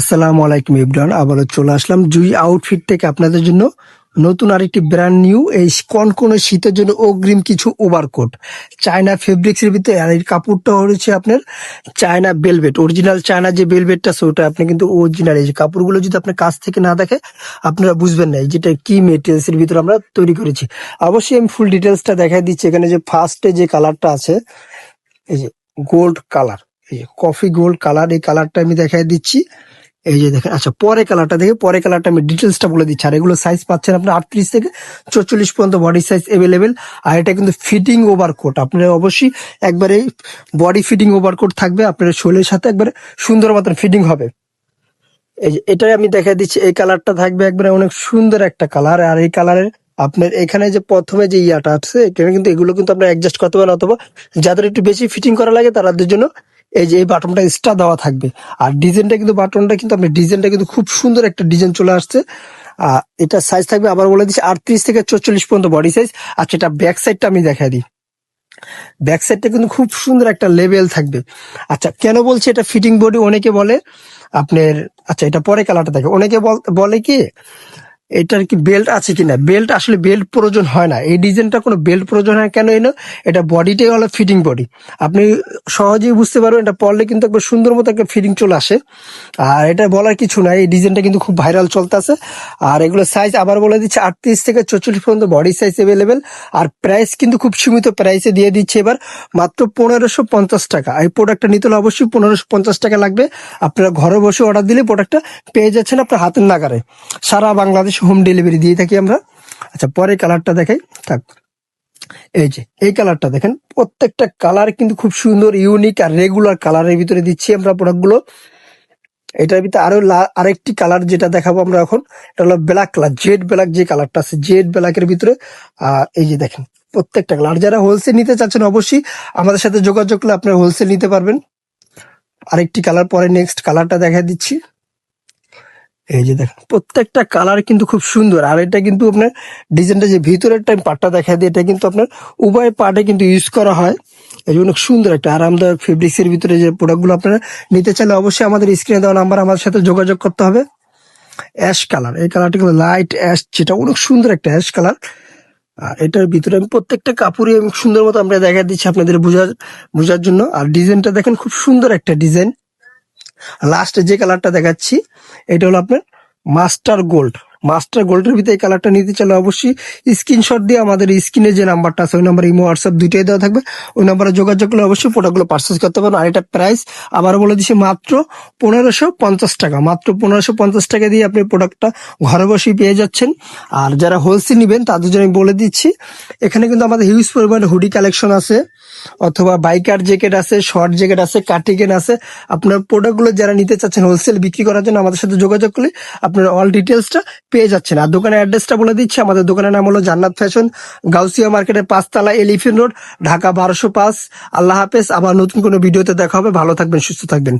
আসসালামু আলাইকুম ইবরান, আবারও চলে আসলাম জুই আউটফিট থেকে আপনাদের জন্য নতুন আরেকটি ব্র্যান্ড নিউ এই কোন শীতের জন্য অগ্রিম কিছু ওভারকোট চায়না ফেব্রিক্স এর ভিতরে আর এই কাপড়টা হচ্ছে আপনার চায়না বেলভেট অরিজিনাল চায়না যে বেলভেটটা ওটা আপনি কিন্তু অরিজিনাল এই যে কাপড়গুলো যদি আপনার কাছ থেকে না দেখে, আপনারা বুঝবেন না যেটা কি মেটেরিয়ালস এর ভিতরে আমরা তৈরি করেছি। অবশ্যই আমি ফুল ডিটেলসটা দেখাই দিচ্ছি, এখানে যে ফার্স্টে যে কালারটা আছে, এই যে গোল্ড কালার এই যে কফি গোল্ড কালার এই কালারটা আমি দেখাই দিচ্ছি। এই যে দেখেন আচ্ছা পরে কালারটা দেখে পরে কালারটা আমি ডিটেলসটা বলে দিচ্ছি। আর এগুলো সাইজ পাচ্ছেন আপনার আটত্রিশ থেকে চল্লিশ পর্যন্ত বডি সাইজ অ্যাভেলেবেল আর এটা কিন্তু ফিটিং ওভার কোট আপনার অবশ্যই একবারে বডি ফিটিং ওভার কোট থাকবে, আপনার শরীরের সাথে একবারে সুন্দর মতন ফিটিং হবে। এই যে, এটাই আমি দেখাই দিচ্ছি, এই কালারটা থাকবে একবারে অনেক সুন্দর একটা কালার আর এই কালারের আপনার এখানে যে প্রথমে যে ইয়াটা আছে, এখানে কিন্তু এগুলো কিন্তু আপনার অ্যাডজাস্ট করতে পারেন, অথবা যাদের একটু বেশি ফিটিং করা লাগে, তাদের জন্য এই যে এই বাটনটা স্টার দেওয়া থাকবে। আর ডিজাইনটা কিন্তু বাটনটা কিন্তু আপনার ডিজাইনটা কিন্তু খুব সুন্দর একটা ডিজাইন চলে আসছে। আর এটা সাইজ থাকবে আবার বলে দিচ্ছি আটত্রিশ থেকে চল্লিশ পর্যন্ত বডি সাইজ আচ্ছা এটা ব্যাক সাইডটা আমি দেখাই দিই। ব্যাক সাইডটা কিন্তু খুব সুন্দর একটা লেভেল থাকবে। আচ্ছা কেন বলছি এটা ফিটিং বডি অনেকে বলে, আপনার আচ্ছা এটা পরে কালারটা থাকে অনেকে বলে কি এটার কি বেল্ট আছে কিনা? বেল্ট আসলে বেল্ট প্রয়োজন হয় না। এই ডিজাইনটা কোনো বেল্ট প্রয়োজন হয় কেন এনো এটা বডিটাই হলো ফিটিং বডি আপনি সহজেই বুঝতে পারবেন, এটা পরলে কিন্তু একবার সুন্দর মতো একটা ফিটিং চলে আসে। আর এটা বলার কিছু নাই। এই ডিজাইনটা কিন্তু খুব ভাইরাল চলতেছে। আর এগুলো সাইজ আবার বলে দিচ্ছে, আটত্রিশ থেকে চল্লিশ পর্যন্ত বডি সাইজ অ্যাভেলেবেল আর প্রাইস কিন্তু খুব সীমিত প্রাইসে দিয়ে দিচ্ছে এবার। মাত্র পনেরোশো পঞ্চাশ টাকা। এই প্রোডাক্টটা নিতে হলে অবশ্যই পনেরোশো পঞ্চাশ টাকা লাগবে। আপনারা ঘরে বসে অর্ডার দিলে প্রোডাক্টটা পেয়ে যাচ্ছেন আপনার হাতের নাগারে। সারা বাংলাদেশ হোম ডেলিভারি দিয়ে থাকি আমরা। আচ্ছা পরে কালারটা দেখাই। থাক। এই যে, এই কালারটা দেখেন, প্রত্যেকটা কালার কিন্তু খুব সুন্দর ইউনিক আর রেগুলার কালারের ভিতরে দিচ্ছি আমরা প্রোডাক্টগুলো এটার ভিতরে আরও আরেকটি কালার যেটা দেখাবো আমরা এখন, এটা হলো ব্ল্যাক কালার জেড ব্ল্যাক যে কালারটা আছে জেড ব্ল্যাকের ভিতরে। আর এই যে দেখেন, প্রত্যেকটা কালার যারা হোলসেল নিতে চাচ্ছেন অবশ্যই আমাদের সাথে যোগাযোগ করলে আপনারা হোলসেল নিতে পারবেন। আরেকটি কালার পরে নেক্সট কালারটা দেখা দিচ্ছি। এই যে দেখেন, প্রত্যেকটা কালার কিন্তু খুব সুন্দর। আর এটা কিন্তু আপনার ডিজাইনটা যে ভিতরের টাইম পার্টটা দেখা দিয়ে, এটা কিন্তু আপনার উভয় পার্টে কিন্তু ইউজ করা হয়। এই জন্য সুন্দর একটা আরামদায়ক ফেব্রিক্স এর ভিতরে যে প্রোডাক্টগুলো আপনারা নিতে চাইলে অবশ্যই আমাদের স্ক্রিনে দেওয়া নাম্বার আমাদের সাথে যোগাযোগ করতে হবে। অ্যাশ কালার এই কালারটা কিন্তু লাইট অ্যাশ যেটা অনেক সুন্দর একটা অ্যাশ কালার আর এটার ভিতরে আমি প্রত্যেকটা কাপড়ই আমি সুন্দর মতো আমরা দেখা দিচ্ছি আপনাদের বোঝার বোঝার জন্য। আর ডিজাইনটা দেখেন, খুব সুন্দর একটা ডিজাইন লাস্টে যে কালারটা দেখাচ্ছি এটা হলো আপনার মাস্টার গোল্ড মাস্টার গোল্ডের ভিতরে এই কালারটা নিতে চাইলে অবশ্যই স্ক্রিনশট দিয়ে আমাদের স্ক্রিনে যে নাম্বারটা আছে, ওই নাম্বার ইমো হোয়াটসঅ্যাপ দুইটাই দেওয়া থাকবে। ওই নাম্বারে যোগাযোগ করলে অবশ্যই প্রোডাক্টগুলো পার্চেস করতে পারবেন। আর এটা প্রাইস আবার বলে দিচ্ছি মাত্র পনেরোশো পঞ্চাশ টাকা। মাত্র পনেরোশো পঞ্চাশ টাকা দিয়ে আপনি প্রোডাক্টটা ঘরে বসেই পেয়ে যাচ্ছেন। আর যারা হোলসেল নেবেন, তাদের জন্য আমি বলে দিচ্ছি, এখানে কিন্তু আমাদের হিউজ পরিমাণে হুডি কালেকশন আছে, অথবা বাইকার জ্যাকেট আছে শর্ট জ্যাকেট আছে কার্টিগেন আছে। আপনার প্রোডাক্টগুলো যারা নিতে চাচ্ছেন হোলসেল বিক্রি করার জন্য আমাদের সাথে যোগাযোগ করলে আপনারা অল ডিটেলসটা পেয়ে যাচ্ছেন আর দোকানের অ্যাড্রেসটা বলে দিচ্ছি। আমাদের দোকানের নাম হলো জান্নাত ফ্যাশন, গাউসিয়া মার্কেটের পাঁচতলা এলিফিন রোড, ঢাকা বারোশো পাঁচ। আল্লাহ হাফেজ। আবার নতুন কোনো ভিডিওতে দেখা হবে। ভালো থাকবেন, সুস্থ থাকবেন।